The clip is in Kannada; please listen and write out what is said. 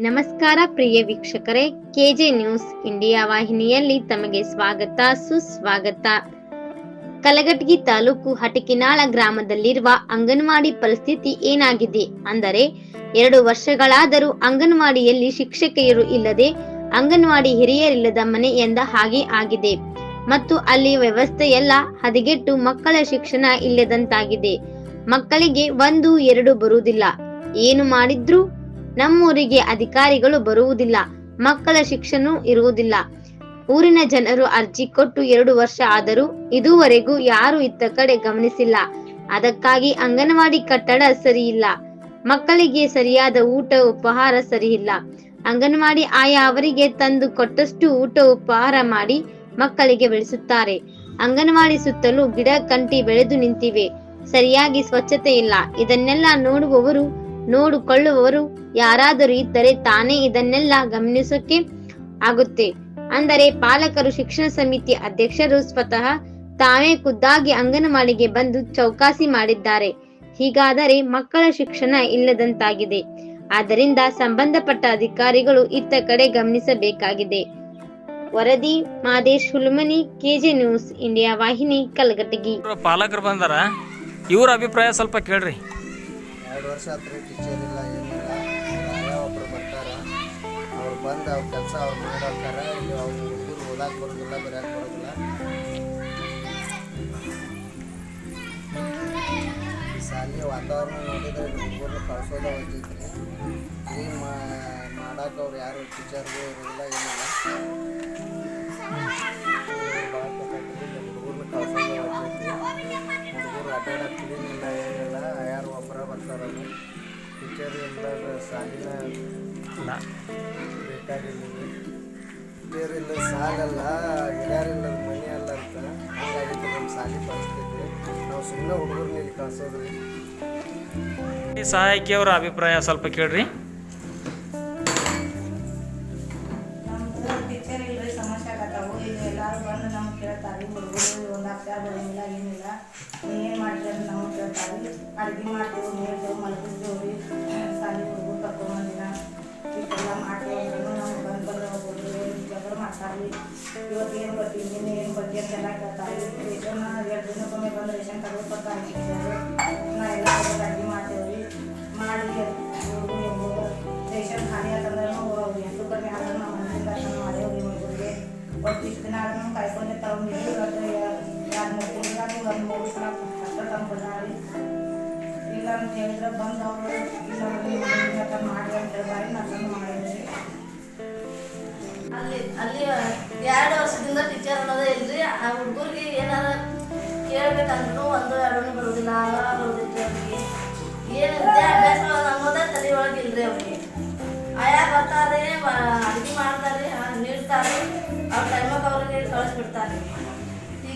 ನಮಸ್ಕಾರ ಪ್ರಿಯ ವೀಕ್ಷಕರೇ, ಕೆಜೆ ನ್ಯೂಸ್ ಇಂಡಿಯಾ ವಾಹಿನಿಯಲ್ಲಿ ತಮಗೆ ಸ್ವಾಗತ, ಸುಸ್ವಾಗತ. ಕಲಘಟಗಿ ತಾಲೂಕು ಹಟಕಿನಾಳ ಗ್ರಾಮದಲ್ಲಿರುವ ಅಂಗನವಾಡಿ ಪರಿಸ್ಥಿತಿ ಏನಾಗಿದೆ ಅಂದರೆ, ಎರಡು ವರ್ಷಗಳಾದರೂ ಅಂಗನವಾಡಿಯಲ್ಲಿ ಶಿಕ್ಷಕಿಯರು ಇಲ್ಲದೆ ಅಂಗನವಾಡಿ ಹಿರಿಯರಿಲ್ಲದ ಮನೆ ಎಂದ ಹಾಗೆ ಆಗಿದೆ. ಮತ್ತು ಅಲ್ಲಿ ವ್ಯವಸ್ಥೆಯೆಲ್ಲ ಹದಗೆಟ್ಟು ಮಕ್ಕಳ ಶಿಕ್ಷಣ ಇಲ್ಲದಂತಾಗಿದೆ. ಮಕ್ಕಳಿಗೆ ಒಂದು, ಎರಡು ಬರುವುದಿಲ್ಲ. ಏನು ಮಾಡಿದ್ರೂ? ನಮ್ಮೂರಿಗೆ ಅಧಿಕಾರಿಗಳು ಬರುವುದಿಲ್ಲ, ಮಕ್ಕಳ ಶಿಕ್ಷಣ ಇರುವುದಿಲ್ಲ. ಊರಿನ ಜನರು ಅರ್ಜಿ ಕೊಟ್ಟು ಎರಡು ವರ್ಷ ಆದರೂ ಇದುವರೆಗೂ ಯಾರು ಇತ್ತ ಕಡೆ ಗಮನಿಸಿಲ್ಲ. ಅದಕ್ಕಾಗಿ ಅಂಗನವಾಡಿ ಕಟ್ಟಡ ಸರಿಯಿಲ್ಲ. ಮಕ್ಕಳಿಗೆ ಸರಿಯಾದ ಊಟ, ಉಪಹಾರ ಸರಿಯಿಲ್ಲ. ಅಂಗನವಾಡಿ ಆಯಾ ಅವರಿಗೆ ತಂದು ಕೊಟ್ಟಷ್ಟು ಊಟ, ಉಪಹಾರ ಮಾಡಿ ಮಕ್ಕಳಿಗೆ ಬೆಳೆಸುತ್ತಾರೆ. ಅಂಗನವಾಡಿ ಸುತ್ತಲೂ ಗಿಡ, ಕಂಟಿ ಬೆಳೆದು ನಿಂತಿವೆ. ಸರಿಯಾಗಿ ಸ್ವಚ್ಛತೆ ಇಲ್ಲ. ಇದನ್ನೆಲ್ಲ ನೋಡುವವರು, ನೋಡಿಕೊಳ್ಳುವವರು ಯಾರಾದರೂ ಇದ್ದರೆ ತಾನೇ ಇದನ್ನೆಲ್ಲ ಗಮನಿಸೋಕೆ ಆಗುತ್ತೆ. ಅಂದರೆ ಪಾಲಕರು ಶಿಕ್ಷಣ ಸಮಿತಿ ಅಧ್ಯಕ್ಷರು ಸ್ವತಃ ತಾವೇ ಖುದ್ದಾಗಿ ಅಂಗನವಾಡಿಗೆ ಬಂದು ಚೌಕಾಸಿ ಮಾಡಿದ್ದಾರೆ. ಹೀಗಾದರೆ ಮಕ್ಕಳ ಶಿಕ್ಷಣ ಇಲ್ಲದಂತಾಗಿದೆ. ಆದ್ದರಿಂದ ಸಂಬಂಧಪಟ್ಟ ಅಧಿಕಾರಿಗಳು ಇತ್ತ ಕಡೆ ಗಮನಿಸಬೇಕಾಗಿದೆ. ವರದಿ Madesh Hulmani KJ news India ವಾಹಿನಿ ಕಲಘಟಗಿ. ಪಾಲಕರು ಬಂದಾರ ಇವರ ಅಭಿಪ್ರಾಯ ಸ್ವಲ್ಪ ಕೇಳ್ರಿ. ಎರಡು ವರ್ಷ ಟೀಚರ್ ಇಲ್ಲ ಅವ್ರು ಕೆಲಸ ಅವ್ರು ಮಾಡೋಕ್ಕಾರ ಇಲ್ಲಿ ಅವ್ರು ಹುಡುಗರು ಓದಾಕ್ ಬರೋದಿಲ್ಲ ಬರೆಯಕ್ಕೆ ಬರೋದಿಲ್ಲ. ಶಾಲೆ ವಾತಾವರಣ ನೋಡಿದ್ರೆ ಹುಡುಗರು ಕಳ್ಸೋದೇ ಹೋಗ್ತೈತಿ ಕ್ಲೀನ್ ಮಾಡಕ್ಕೆ ಅವ್ರು ಯಾರು ಟೀಚರ್ಗೂ ಇರೋದಿಲ್ಲ, ಏನಿಲ್ಲ. ಹುಡುಗರ್ನ ಕಳ್ಸೋದ ಹೋಗ್ತೈತಿ ಹುಡುಗರು ಅಡ್ಡಾಡಕ್ಕೆ ಏನಿಲ್ಲ, ಯಾರು ಒಬ್ಬರ ಬರ್ತಾರ ಟೀಚರ್ ಎಲ್ಲರ ಸಾಲಿನ ಬೇಕಾಗಿಲ್ಲ ಟೀಚರ್ ಇಲ್ಲ ಸಾಲಲ್ಲ ಹಿರಿಯರಿಲ್ಲ ಮನೆ ಅಲ್ಲ ಅಂತ. ಹಾಗಾಗಿ ನಮ್ಮ ಸಾಲಿ ಕಳಿಸ್ತಿದ್ವಿ ನಾವು ಸುಮ್ಮನೆ ಹುಡುಗರು ಇಲ್ಲಿ ಕಳ್ಸೋದ್ರಿ. ಈ ಸಹಾಯಕ್ಕೆ ಅವರ ಅಭಿಪ್ರಾಯ ಸ್ವಲ್ಪ ಕೇಳ್ರಿ. ಟೀಚರ್ ಇಲ್ರಿ ಸಮಸ್ಯೆ ಆಗತ್ತಾವು. ಈಗ ಎಲ್ಲರೂ ಬಂದು ನಮ್ಗೆ ಕೇಳ್ತಾರೆ ಹುಡುಗರು ಅಕ್ಷರ ಬರೋಂಗಿಲ್ಲ ಏನಿಲ್ಲ. ಏನು ಮಾಡಿದ್ರೆ ನಾವು ಕೇಳ್ತಾರೆ ಅಡುಗೆ ಮಾಡ್ತೇವೆ ನೀಡ್ತೇವೆ ಮಲಗಿಸ್ತೇವೆ ರೀ ಸಾಲಿ ಹುಡುಗರು ಕರ್ಕೊಂಬಂದಿನ ಇಷ್ಟೆಲ್ಲ ಮಾಡ್ತೇವೆ ನಾವು ಬಂದು ಬಂದು ಹೋಗ್ಬೋದು. ಜಗಳ ಮಾಡ್ತಾರೆ ಇವತ್ತು ಏನು ಬರ್ತೀವಿ ನಿನ್ನೆ ಏನು ಅಂತ ಅಂತೆಲ್ಲ ಕೇಳ್ತಾರೆ ರೇಷನ್ ಎರಡು ದಿನಕ್ಕೊಮ್ಮೆ ಬಂದು ರೇಷನ್ ತಗೊಂಡು ಕೊಡ್ತಾರೆ ನಾ ಎಲ್ಲ ಅಡ್ಗೆ ಮಾಡ್ತೇವೆ. ರೀ ಮಾಡಿ ರೇಷನ್ ಖಾಲಿ ಆತಂದ್ರೆ ಎಂಟು ಕಡಿಮೆ ಆದ್ರೆ ನಾವು ಮನೆ ದರ್ಶನ ಮಾಡೇವ್ರಿ ಹುಡುಗರಿಗೆ ಒಟ್ಟು ಇಷ್ಟು ದಿನ ಆದ್ರೂ ಕಾಯ್ಕೊಂಡೆ ತಗೊಂಡಿದ್ವಿ ಇವತ್ತು ಎರಡು ಮೂರು ತಿಂಗಳಾಗ ಅಲ್ಲಿ ಅಲ್ಲಿ ಎರಡು ವರ್ಷದಿಂದ ಟೀಚರ್ ಅನ್ನೋದೇ ಇಲ್ರಿ. ಆ ಹುಡುಗರಿಗೆ ಏನಾರ ಕೇಳ್ಬೇಕಂದ್ರೂ ಒಂದು ಎರಡು ಬರೋದಿಲ್ಲ ಆರಾ ಬರೋದಿಲ್ಲ ಅವ್ರಿಗೆ ಏನು ವಿದ್ಯಾಭ್ಯಾಸ ಅನ್ನೋದೇ ತಲೆ ಒಳಗೆ ಇಲ್ರಿ ಅವ್ರಿಗೆ. ಆಯಾ ಬರ್ತಾರೆ ಅಡುಗೆ ಮಾಡ್ತಾರೆ ನೀಡ್ತಾರೆ, ಅವ್ರ ಟೈಮಕ್ಕೆ ಅವ್ರಿಗೆ ಕಳಿಸ್ಬಿಡ್ತಾರೆ.